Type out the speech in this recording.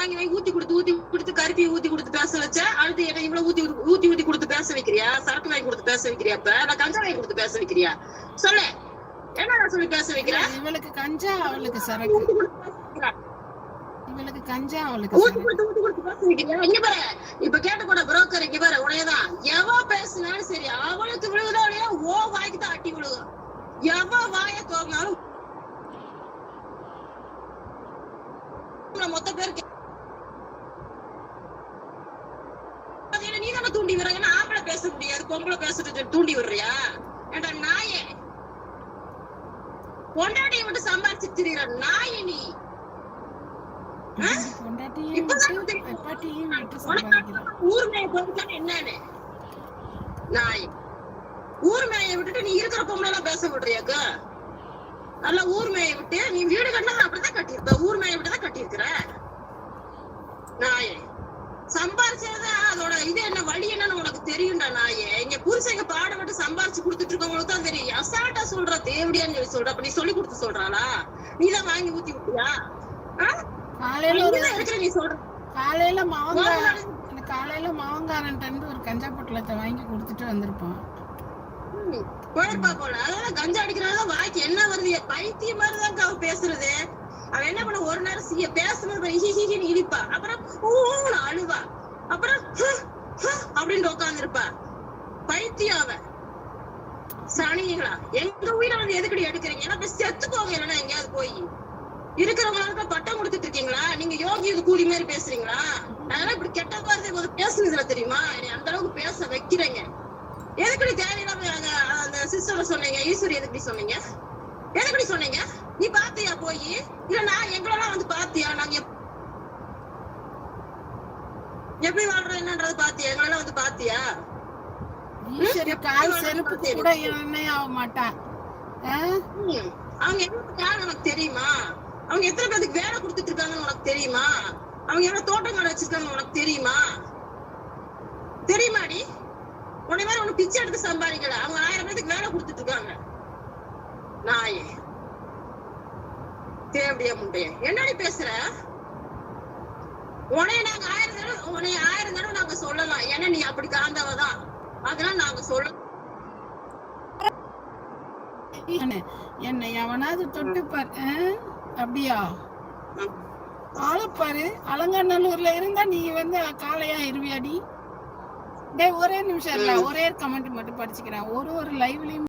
வாங்கி வாங்கி ஊத்தி கொடுத்து ஊத்தி கொடுத்து கருப்பி ஊத்தி கொடுத்து பேச வச்ச அடுத்து என்ன இவ்வளவு ஊத்தி ஊத்தி- ஊத்தி கொடுத்து பேச வைக்கிறியா? சரக்கு வாங்கி கொடுத்து பேச வைக்கிறியா இப்ப? நான் கஞ்சா வாங்கி கொடுத்து பேச வைக்கிறியா? சொல்லு. என்ன சொல்லி பேச வைக்கிறேன் இவளுக்கு கஞ்சா அவளுக்கு சரக்கு. இவளுக்கு கஞ்சா அவளுக்கு ஊத்தி கொடுத்து ஊத்தி கொடுத்து பேச வைக்கிறியா? இங்க பாரு. இப்ப கேட்ட கூட புரோக்கர் இங்க பாரு உனையதான். எவ பேசினாலும் சரி அவளுக்கு விழுகுதோ இல்லையா ஓ வாய்க்கு தான் அட்டி விழுகும். எவ வாய தோங்கினாலும் மொத்த பேருக்கு நீ தானே தூண்டி விடுற ஏன்னா ஆம்பளை பேச முடியாது. பொம்பளை பேசுறது தூண்டி விடுறியா? ஏண்டா நாயே? பொண்டாட்டியை மட்டும் சம்பாரிச்சு திரியிற நாய நீ? ஊர் மேய பொறுத்தான் என்னன்னு? நாய் ஊர் மேய விட்டுட்டு நீ இருக்கிற பொம்பளை எல்லாம் பேச விடுறியாக்க நல்லா ஊர் மேய விட்டு நீ வீடு கட்டினா அப்படிதான் கட்டியிருப்ப. ஊர் மேய விட்டு தான் கட்டியிருக்கிற. நாயே சம்பாரிச்சது அதோட இது என்ன வழி என்னன்னு உனக்கு தெரியும்டா நாயே. இங்க புருஷங்க பாடுபட்டு சம்பாரிச்சு கொடுத்துட்டு இருக்கவங்களுக்கு தான் தெரியும். அசால்ட்டா சொல்ற தேவடியான்னு சொல்லி சொல்ற. அப்ப நீ சொல்லி கொடுத்து சொல்றாளா? நீதான் வாங்கி ஊத்தி விட்டியா? இருக்கிற நீ சொல்ற. காலையில மாவங்கா மாமனார் எனக்கு காலையில மாவங்காரன்ட்டு இருந்து ஒரு கஞ்சா பொட்டலத்தை வாங்கி கொடுத்துட்டு வந்திருப்பான் போல. அதான் கஞ்சா அடிக்கிறாங்க வாய்க்கு என்ன வருது? பைத்தியம் மாதிரிதான் அவ பேசுறது. அவ என்ன பண்ண? ஒரு நேரம் செய்ய பேசணும் ஹி ஹி இழிப்பா அப்புறம் ஊன்னு அழுவா. அப்புறம் அப்படின்னு உட்கார்ந்து இருப்பா பைத்தியம் அவன் சனிங்களா எங்க உயிரை வந்து எதுக்கடி எடுக்கிறீங்க ஏன்னா போய் செத்து போங்க இல்லைன்னா எங்கேயாவது போய். இருக்கிறவங்களுக்கு பட்டம் கொடுத்துட்டு இருக்கீங்களா? நீங்க யோகி இது கூலி மாதிரி பேசுறீங்களா? அதனால இப்படி கெட்ட வார்த்தை போது பேசுனதுல தெரியுமா? என்னை அந்த அளவுக்கு பேச வைக்கிறீங்க. எதுக்கடி தேவையில்லாம அந்த அந்த சிஸ்டரை சொன்னீங்க? ஈஸ்வரி எதுக்கடி சொன்னீங்க? எதுக்கடி சொன்னீங்க? நீ பாத்தியா போய்? இல்ல நான் எங்களெல்லாம் வந்து பாத்தியா? நாங்க எப்- எப்படி வாழ்றோம் என்னன்றது பாத்தியா? எங்களெல்லாம் வந்து பாத்தியா? கூட ஆக மாட்டா. அவங்க எவ்வளவு யார் உனக்கு தெரியுமா? அவங்க எத்தனை பேருக்கு வேலை கொடுத்துட்டு இருக்காங்கன்னு உனக்கு தெரியுமா? அவங்க எவ்வளவு தோட்டம் கடை வச்சிருக்காங்கன்னு உனக்கு தெரியுமா? தெரியுமாடி? உன்னை மாதிரி ஒண்ணு பிச்சை எடுத்து சம்பாதிக்கல. அவங்க ஆயிரம் பேருக்கு வேலை கொடுத்துட்டு இருக்காங்க. நாயே. தேவடியா முண்டைய என்னடி பேசுற? உன்னைய நாங்க ஆயிரம் தடவை உன்னைய ஆயிரம் தடவை நாங்க சொல்லலாம். ஏன்னா நீ அப்படி காந்தவதான் அதனால நாங்க சொல்ல என்ன- எவனாவது தொட்டுப்பார் ஆ? அப்படியா? ஆளப்பாரு அலங்காநல்லூர்ல இருந்தா நீ வந்து காளையா இருவியாடி? டேய் ஒரே நிமிஷம் இல்ல ஒரே கமெண்ட் மட்டும் படிச்சுக்கிறேன். ஒரு ஒரு லைவ்லயும்